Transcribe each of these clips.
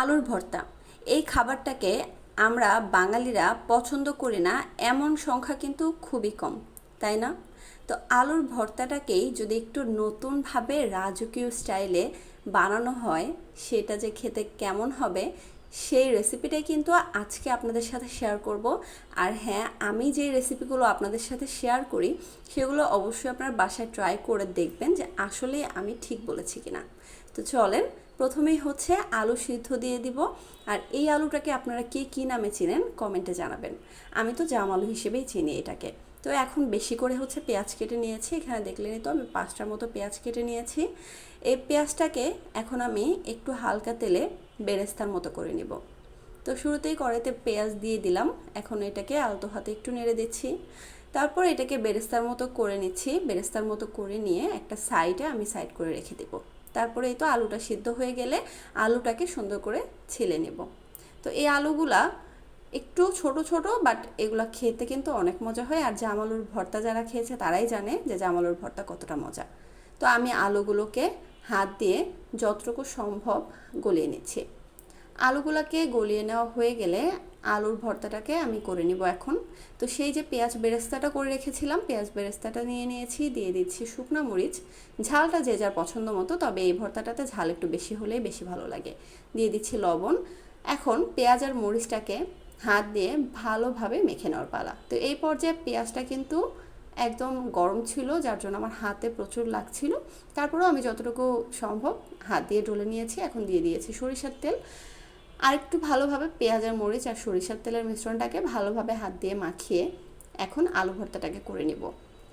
আলুর ভর্তা। এই খাবারটাকে আমরা বাঙালিরা পছন্দ করি না, এমন সংখ্যা কিন্তু খুবই কম, তাই না? তো আলুর ভর্তাটাকেই যদি একটু নতুনভাবে রাজকীয় স্টাইলে বানানো হয়, সেটা যে খেতে কেমন হবে সেই রেসিপিটাই কিন্তু আজকে আপনাদের সাথে শেয়ার করব। আর হ্যাঁ আমি যে রেসিপিগুলো আপনাদের সাথে শেয়ার করি, সেগুলো অবশ্যই আপনার বাসায় ট্রাই করে দেখবেন যে আসলে আমি ঠিক বলেছি কিনা। তো চলেন, প্রথমেই হচ্ছে আলু সিদ্ধ দিয়ে দিব। আর এই আলুটাকে আপনারা কে কী নামে চিনেন কমেন্টে জানাবেন। আমি তো জাম আলু হিসেবেই চিনি এটাকে। তো এখন বেশি করে হচ্ছে পেঁয়াজ কেটে নিয়েছি। এখানে দেখলেনই তো, আমি পাঁচটার মতো পেঁয়াজ কেটে নিয়েছি। এই পেঁয়াজটাকে এখন আমি একটু হালকা তেলে বেরেস্তার মতো করে নিব। তো শুরুতেই কড়াইতে পেঁয়াজ দিয়ে দিলাম। এখন এটাকে আলতো হাতে একটু নেড়ে দিচ্ছি। তারপর এটাকে বেরেস্তার মতো করে নিচ্ছি। বেরেস্তার মতো করে নিয়ে একটা সাইডে আমি সাইড করে রেখে দেব। তারপরে এই তো আলুটা সিদ্ধ হয়ে গেলে আলুটাকে সুন্দর করে ছিলে নেব। তো এই আলুগুলা একটু ছোট ছোট, বাট এগুলো খেতে কিন্তু অনেক মজা হয়। আর জামালুর ভর্তা যারা খেয়েছে তারাই জানে যে জামালুর ভর্তা কতটা মজা। তো আমি আলুগুলোকে হাত দিয়ে যতটুকু সম্ভব গলিয়ে নিচ্ছি। আলুগুলোকে গলিয়ে নেওয়া হয়ে গেলে আলুর ভর্তাটাকে আমি করে নিব এখন। তো সেই যে পেঁয়াজ বেরেস্তাটা করে রেখেছিলাম, পেঁয়াজ বেরেস্তাটা নিয়ে নিয়েছি, দিয়ে দিচ্ছি শুকনো মরিচ। ঝালটা যে যার পছন্দ মতো, তবে এই ভর্তাটাতে ঝাল একটু বেশি হলেই বেশি ভালো লাগে। দিয়ে দিচ্ছি লবণ। এখন পেঁয়াজ আর মরিচটাকে হাত দিয়ে ভালোভাবে মেখে নেওয়ার পালা। তো এই পর্যায়ে পেঁয়াজটা কিন্তু একদম গরম ছিল, যার জন্য আমার হাতে প্রচুর লাগছিল। তারপরেও আমি যতটুকু সম্ভব হাত দিয়ে ডলে নিয়েছি, এখন দিয়ে দিয়েছি সরিষার তেল। আর একটু ভালোভাবে পেঁয়াজ আর মরিচ আর সরিষার তেলের মিশ্রণটাকে ভালোভাবে হাত দিয়ে মাখিয়ে এখন আলু ভর্তাটাকে করে নিব।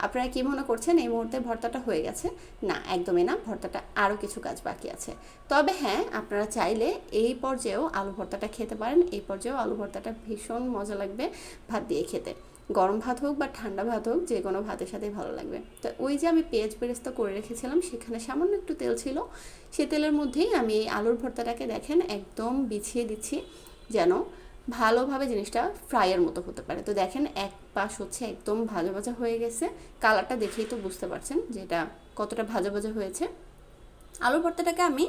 আপনারা কি মনে করছেন এই মুহূর্তে ভর্তাটা হয়ে গেছে? না, একদমই না, ভর্তাটা আরও কিছু কাজ বাকি আছে। তবে হ্যাঁ আপনারা চাইলে এই পর্যায়েও আলু ভর্তাটা খেতে পারেন, এই পর্যায়েও আলু ভর্তাটা ভীষণ মজা লাগবে ভাত দিয়ে খেতে। গরম ভাত হোক বা ঠান্ডা ভাত হোক, যে কোনো ভাতের সাথেই ভালো লাগবে। তো ওই যে আমি পেঁয়াজ বেরেস্তা করে রেখেছিলাম, সেখানে সামান্য একটু তেল ছিল। সে তেলের মধ্যেই আমি এই আলুর ভর্তাটাকে দেখেন একদম বিছিয়ে দিচ্ছি, যেন ভালোভাবে জিনিসটা ফ্রাইয়ের মতো হতে পারে। তো দেখেন এক পাশ হচ্ছে একদম ভাজা ভাজা হয়ে গেছে। কালারটা দেখেই তো বুঝতে পারছেন যে এটা কতটা ভাজা ভাজা হয়েছে। আলুর ভর্তাটাকে আমি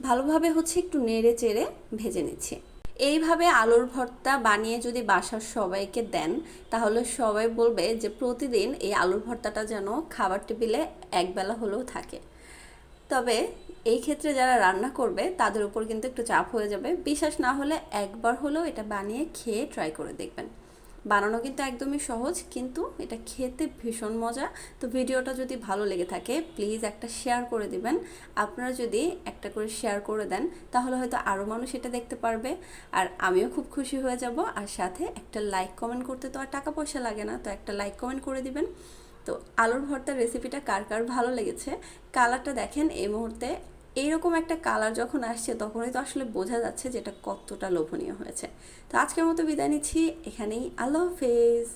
ভালোভাবে হচ্ছে একটু নেড়ে চেড়ে ভেজে নিচ্ছি। এইভাবে আলুর ভর্তা বানিয়ে যদি বাসার সবাইকে দেন, তাহলে সবাই বলবে যে প্রতিদিন এই আলুর ভর্তাটা যেন খাবার টেবিলে একবেলা হলেও থাকে। তবে এই ক্ষেত্রে যারা রান্না করবে, তাদের উপর কিন্তু একটু চাপ হয়ে যাবে। বিশ্বাস না হলে একবার হলেও এটা বানিয়ে খেয়ে ট্রাই করে দেখবেন। বানানো কিন্তু একদমই সহজ, কিন্তু এটা খেতে ভীষণ মজা। তো ভিডিওটা যদি ভালো লেগে থাকে প্লিজ একটা শেয়ার করে দিবেন। আপনারা যদি একটা করে শেয়ার করে দেন, তাহলে হয়তো আরও মানুষ এটা দেখতে পারবে। আর আমিও খুব খুশি হয়ে যাব। আর সাথে একটা লাইক কমেন্ট করতে তো আর টাকা পয়সা লাগে না, তো একটা লাইক কমেন্ট করে দিবেন। তো আলুর ভর্তার রেসিপিটা কার কার ভালো লেগেছে কালারটা দেখেন এই মুহূর্তে। এইরকম একটা কালার যখন আসছে, তখনই তো আসলে বোঝা যাচ্ছে যে এটা কতটা লোভনীয় হয়েছে। তো আজকের মতো বিদায় নিচ্ছি। এখানেই আল্লাহ হাফেজ।